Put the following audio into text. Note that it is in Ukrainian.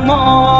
Дорого заплачено.